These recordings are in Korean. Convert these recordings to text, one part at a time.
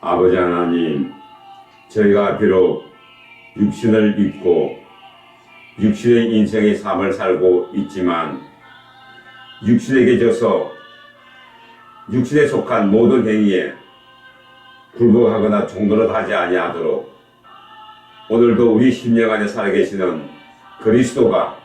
아버지 하나님, 저희가 비록 육신을 입고 육신의 인생의 삶을 살고 있지만 육신에게 져서 육신에 속한 모든 행위에 굴복하거나 종노릇하지 아니하도록 오늘도 우리 심령 안에 살아계시는 그리스도가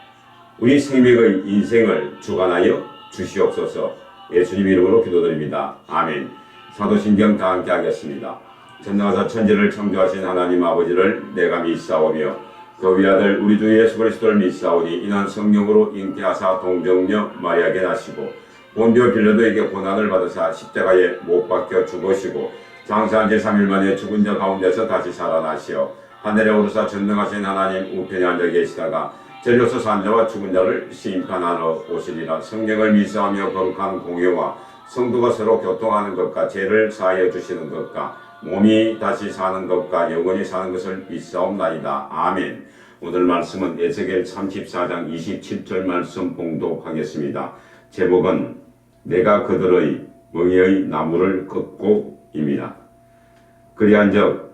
우리 생명의 인생을 주관하여 주시옵소서 예수님 이름으로 기도드립니다. 아멘. 사도신경 다 함께 하겠습니다. 전능하사 천지를 창조하신 하나님 아버지를 내가 믿사오며 그 위아들 우리 주 예수 그리스도를 믿사오니 이는 성령으로 잉태하사 동정녀 마리아에게 나시고 본디오 빌라도에게 고난을 받으사 십자가에 못 박혀 죽으시고 장사한 지 3일 만에 죽은 자 가운데서 다시 살아나시어 하늘에 오르사 전능하신 하나님 우편에 앉아 계시다가 전력서 산자와 죽은 자를 심판하러 오시리라 성령을 미사하며 거룩한 공예와 성도가 서로 교통하는 것과 죄를 사하여 주시는 것과 몸이 다시 사는 것과 영원히 사는 것을 믿사옵나이다. 아멘. 오늘 말씀은 에스겔 34장 27절 말씀 봉독하겠습니다. 제목은 내가 그들의 멍에의 나무를 걷고입니다. 그리한적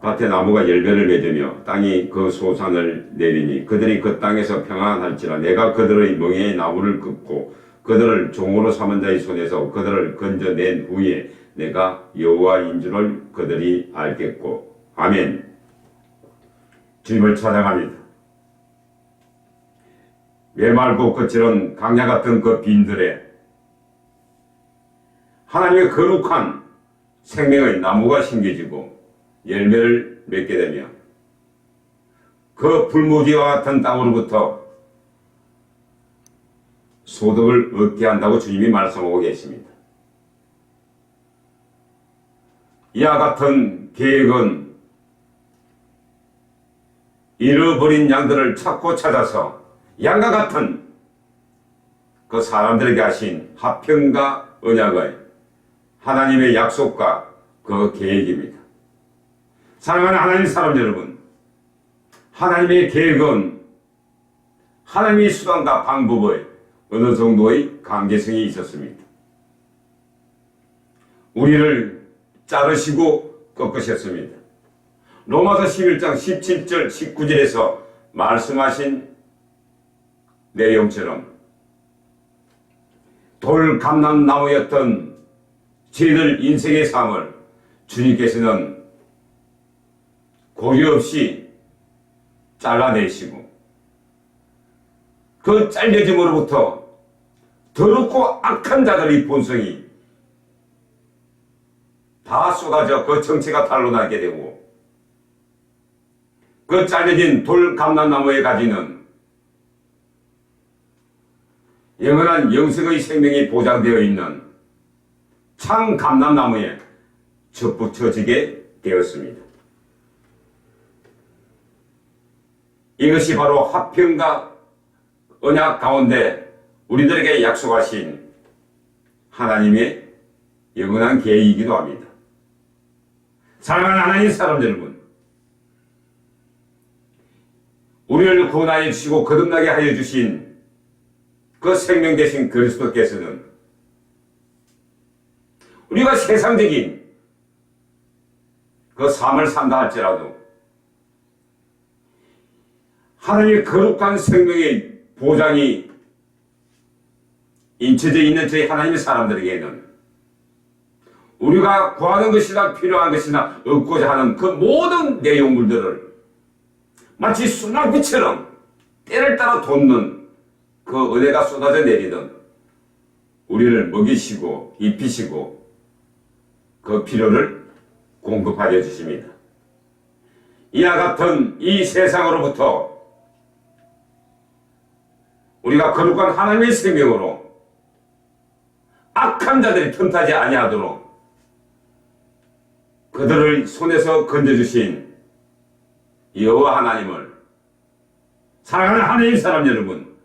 밭에 나무가 열매를 맺으며 땅이 그 소산을 내리니 그들이 그 땅에서 평안할지라 내가 그들의 멍에의 나무를 긋고 그들을 종으로 삼은 자의 손에서 그들을 건져낸 후에 내가 여호와인 줄을 그들이 알겠고. 아멘. 주님을 찬양합니다. 메말고 거칠은 강야 같은 그 빈들에 하나님의 거룩한 생명의 나무가 심겨지고 열매를 맺게 되며 그 불무지와 같은 땅으로부터 소득을 얻게 한다고 주님이 말씀하고 계십니다. 이와 같은 계획은 잃어버린 양들을 찾고 찾아서 양과 같은 그 사람들에게 하신 화평과 언약의 하나님의 약속과 그 계획입니다. 사랑하는 하나님 사람 여러분, 하나님의 계획은 하나님의 수단과 방법의 어느 정도의 관계성이 있었습니다. 우리를 자르시고 꺾으셨습니다. 로마서 11장 17절 19절에서 말씀하신 내용처럼 돌 감람나무였던 저희들 인생의 삶을 주님께서는 고려 없이 잘라내시고 그 잘려짐으로부터 더럽고 악한 자들의 본성이 다 쏟아져 그 정체가 탄로나게 되고 그 잘려진 돌 감람나무에 가지는 영원한 영생의 생명이 보장되어 있는 참 감람나무에 접붙여지게 되었습니다. 이것이 바로 화평과 언약 가운데 우리들에게 약속하신 하나님의 영원한 계획이기도 합니다. 사랑하는 하나님 사람 여러분, 우리를 구원하여 주시고 거듭나게 하여 주신 그 생명 되신 그리스도께서는 우리가 세상적인 그 삶을 산다 할지라도 하나님의 거룩한 생명의 보장이 인쳐져 있는 저희 하나님의 사람들에게는 우리가 구하는 것이나 필요한 것이나 얻고자 하는 그 모든 내용물들을 마치 수납비처럼 때를 따라 돋는 그 은혜가 쏟아져 내리던 우리를 먹이시고 입히시고 그 필요를 공급하여 주십니다. 이와 같은 이 세상으로부터 우리가 거룩한 하나님의 생명으로 악한 자들이 틈타지 아니하도록 그들을 손에서 건져주신 여호와 하나님을 사랑하는 하나님 사람 여러분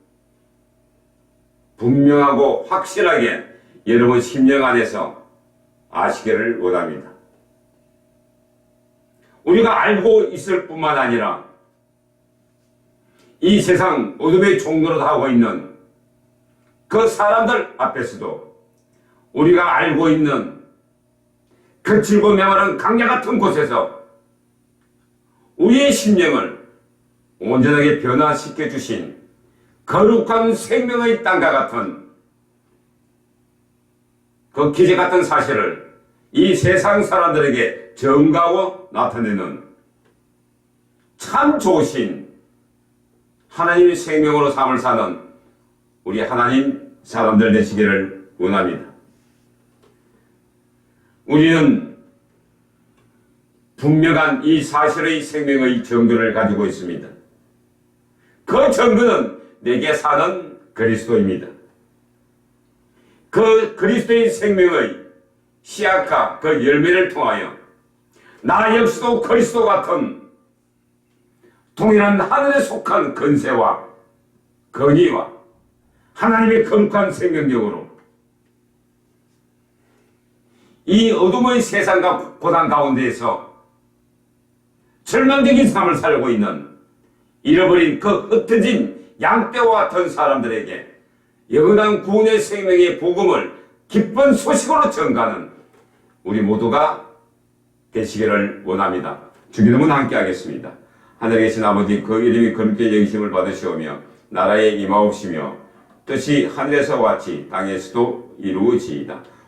분명하고 확실하게 여러분 심령 안에서 아시기를 원합니다. 우리가 알고 있을 뿐만 아니라 이 세상 어둠의 종로로 하고 있는 그 사람들 앞에서도 우리가 알고 있는 거칠고 메마른 강야 같은 곳에서 우리의 심령을 온전하게 변화시켜 주신 거룩한 생명의 땅과 같은 그 기재 같은 사실을 이 세상 사람들에게 전가하고 나타내는 참 좋으신 하나님의 생명으로 삶을 사는 우리 하나님 사람들 되시기를 원합니다. 우리는 분명한 이 사실의 생명의 증거를 가지고 있습니다. 그 증거는 내게 사는 그리스도입니다. 그 그리스도의 생명의 씨앗과 그 열매를 통하여 나 역시도 그리스도 같은 동일한 하늘에 속한 건세와 건의와 하나님의 거룩한 생명력으로 이 어둠의 세상과 고난 가운데에서 절망적인 삶을 살고 있는 잃어버린 그 흩어진 양떼와 같은 사람들에게 영원한 구원의 생명의 복음을 기쁜 소식으로 전가하는 우리 모두가 되시기를 원합니다. 주기도문 함께 하겠습니다. 하늘에 계신 아버지 그 이름이 검게 영심을 받으시오며 나라에 임하옵시며 뜻이 하늘에서 같이 땅에서도 이루어지이다.